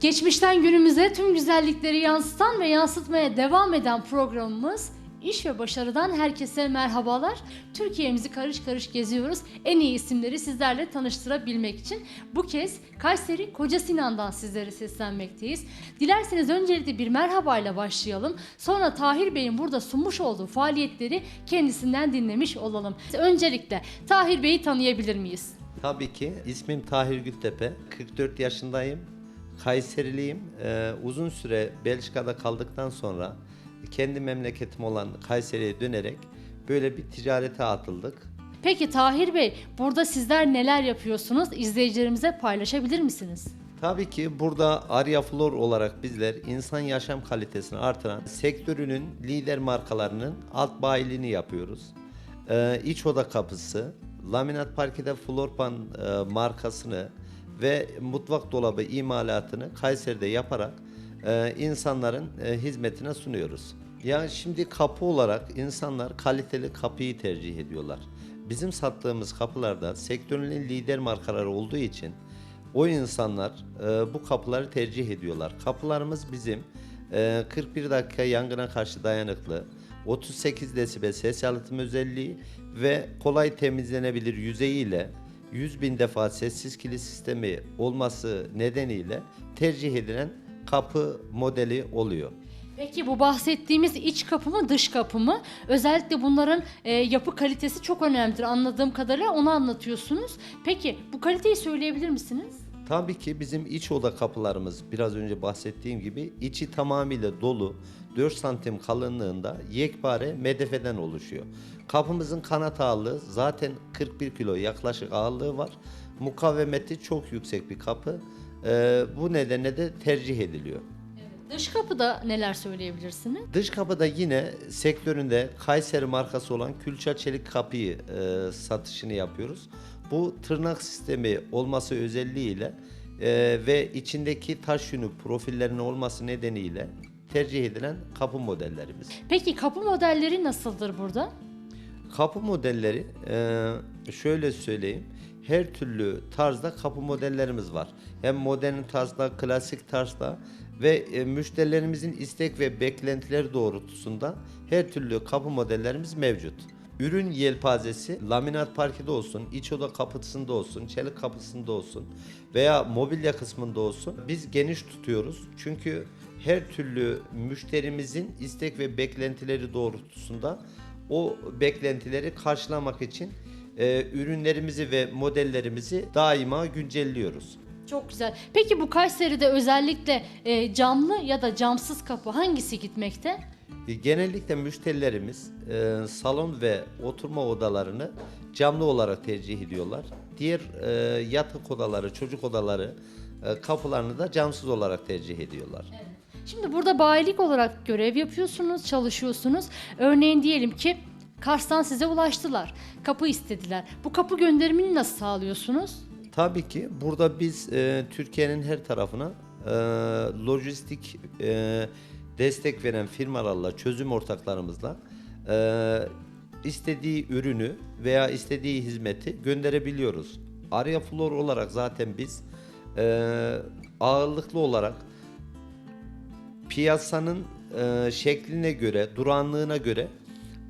Geçmişten günümüze tüm güzellikleri yansıtan ve yansıtmaya devam eden programımız İş ve Başarı'dan herkese merhabalar. Türkiye'mizi karış karış geziyoruz. En iyi isimleri sizlerle tanıştırabilmek için bu kez Kayseri Koca Sinan'dan sizlere seslenmekteyiz. Dilerseniz öncelikle bir merhabayla başlayalım. Sonra Tahir Bey'in burada sunmuş olduğu faaliyetleri kendisinden dinlemiş olalım. Öncelikle Tahir Bey'i tanıyabilir miyiz? Tabii ki. İsmim Tahir Gültepe. 44 yaşındayım. Kayseriliyim. Ee, uzun süre Belçika'da kaldıktan sonra kendi memleketim olan Kayseri'ye dönerek böyle bir ticarete atıldık. Peki Tahir Bey, burada sizler neler yapıyorsunuz? İzleyicilerimize paylaşabilir misiniz? Tabii ki burada Arya Flor olarak bizler insan yaşam kalitesini artıran sektörünün lider markalarının alt bayiliğini yapıyoruz. Ee, iç oda kapısı, laminat parkede Florpan e, markasını ve mutfak dolabı imalatını Kayseri'de yaparak e, insanların e, hizmetine sunuyoruz. Ya şimdi kapı olarak insanlar kaliteli kapıyı tercih ediyorlar. Bizim sattığımız kapılarda sektörün lider markaları olduğu için o insanlar e, bu kapıları tercih ediyorlar. Kapılarımız bizim e, 41 dakika yangına karşı dayanıklı, 38 desibel ses yalıtım özelliği ve kolay temizlenebilir yüzeyiyle 100 bin defa sessiz kilit sistemi olması nedeniyle tercih edilen kapı modeli oluyor. Peki bu bahsettiğimiz iç kapı mı dış kapı mı? Özellikle bunların e, yapı kalitesi çok önemlidir anladığım kadarıyla onu anlatıyorsunuz. Peki bu kaliteyi söyleyebilir misiniz? Tabii ki bizim iç oda kapılarımız biraz önce bahsettiğim gibi içi tamamıyla dolu 4 santim kalınlığında yekpare medefeden oluşuyor. Kapımızın kanat ağırlığı zaten 41 kilo yaklaşık ağırlığı var. Mukavemeti çok yüksek bir kapı. Ee, bu nedenle de tercih ediliyor. Dış kapıda neler söyleyebilirsiniz? Dış kapıda yine sektöründe Kayseri markası olan Külça Çelik kapıyı e, satışını yapıyoruz. Bu tırnak sistemi olması özelliğiyle e, ve içindeki taş yünü profillerinin olması nedeniyle tercih edilen kapı modellerimiz. Peki kapı modelleri nasıldır burada? Kapı modelleri e, şöyle söyleyeyim. Her türlü tarzda kapı modellerimiz var. Hem modern tarzda, klasik tarzda ve e, müşterilerimizin istek ve beklentileri doğrultusunda her türlü kapı modellerimiz mevcut. Ürün yelpazesi laminat parkede olsun, iç oda kapısında olsun, çelik kapısında olsun veya mobilya kısmında olsun biz geniş tutuyoruz. Çünkü her türlü müşterimizin istek ve beklentileri doğrultusunda o beklentileri karşılamak için e, ürünlerimizi ve modellerimizi daima güncelliyoruz. Çok güzel. Peki bu Kayseri'de özellikle e, camlı ya da camsız kapı hangisi gitmekte? E, Genellikle müşterilerimiz e, salon ve oturma odalarını camlı olarak tercih ediyorlar. Diğer e, yatak odaları, çocuk odaları e, kapılarını da camsız olarak tercih ediyorlar. Şimdi burada bayilik olarak görev yapıyorsunuz, çalışıyorsunuz. Örneğin diyelim ki Kars'tan size ulaştılar. Kapı istediler. Bu kapı gönderimini nasıl sağlıyorsunuz? Tabii ki burada biz e, Türkiye'nin her tarafına e, lojistik e, destek veren firmalarla, çözüm ortaklarımızla e, istediği ürünü veya istediği hizmeti gönderebiliyoruz. Arya Flor olarak zaten biz e, ağırlıklı olarak piyasanın e, şekline göre, duranlığına göre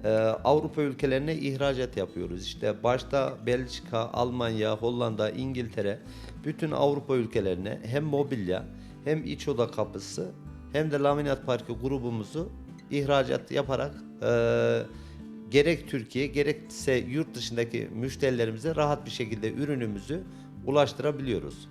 e, Avrupa ülkelerine ihracat yapıyoruz. İşte başta Belçika, Almanya, Hollanda, İngiltere bütün Avrupa ülkelerine hem mobilya hem iç oda kapısı hem de laminat parkı grubumuzu ihracat yaparak e, gerek Türkiye gerekse yurt dışındaki müşterilerimize rahat bir şekilde ürünümüzü ulaştırabiliyoruz.